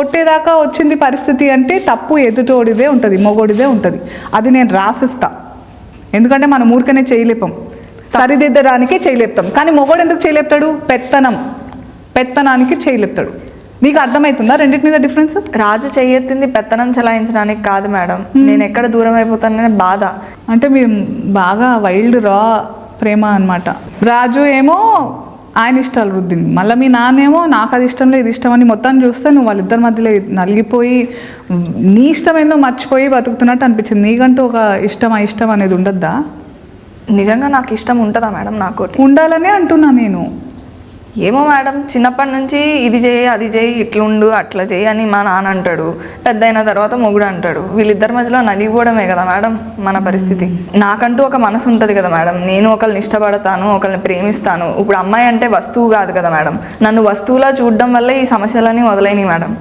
కొట్టేదాకా వచ్చింది పరిస్థితి అంటే తప్పు ఎదుటోడిదే ఉంటుంది మొగోడిదే ఉంటుంది. అది నేను రాసిస్తా. ఎందుకంటే మనం ఊరికనే చేయలేపం. సరిదిద్దడానికి చేయలేపుతాం. కానీ మొగోడు ఎందుకు చేయలేపుతాడు? పెత్తనం. పెత్తనానికి చేయలేపుతాడు. నీకు అర్థమవుతుందా రెండింటి మీద డిఫరెన్స్? రాజు చెయ్యెత్తింది పెత్తనం చలాయించడానికి కాదు మేడం. నేను ఎక్కడ దూరం అయిపోతాననే బాధ. అంటే మీరు బాగా వైల్డ్ రా ప్రేమ అన్నమాట. రాజు ఏమో ఆయన ఇష్టాలు వృద్ధిని. మళ్ళీ మీ నాన్నేమో నాకు అది ఇష్టం లేదు ఇది ఇష్టం అని మొత్తం చూస్తే నువ్వు వాళ్ళిద్దరి మధ్యలో నలిగిపోయి నీ ఇష్టం ఏందో మర్చిపోయి బతుకుతున్నట్టు అనిపించింది. నీకంటూ ఒక ఇష్టం ఇష్టం అనేది ఉండద్దా? నిజంగా నాకు ఇష్టం ఉంటుందా మేడం నాకోటి? ఉండాలనే అంటున్నా నేను. ఏమో మేడం చిన్నప్పటి నుంచి ఇది చేయి అది చేయి ఇట్లుండు అట్లా చేయి అని మా నాన్న అంటాడు. పెద్ద అయిన తర్వాత మొగుడు అంటాడు. వీళ్ళిద్దరి మధ్యలో నలిగిపోవడమే కదా మేడం మన పరిస్థితి. నాకంటూ ఒక మనసు ఉంటుంది కదా మేడం. నేను ఒకరిని ఇష్టపడతాను ఒకరిని ప్రేమిస్తాను. ఇప్పుడు అమ్మాయి అంటే వస్తువు కాదు కదా మేడం. నన్ను వస్తువులా చూడడం వల్ల ఈ సమస్యలన్నీ మొదలైనవి మేడం.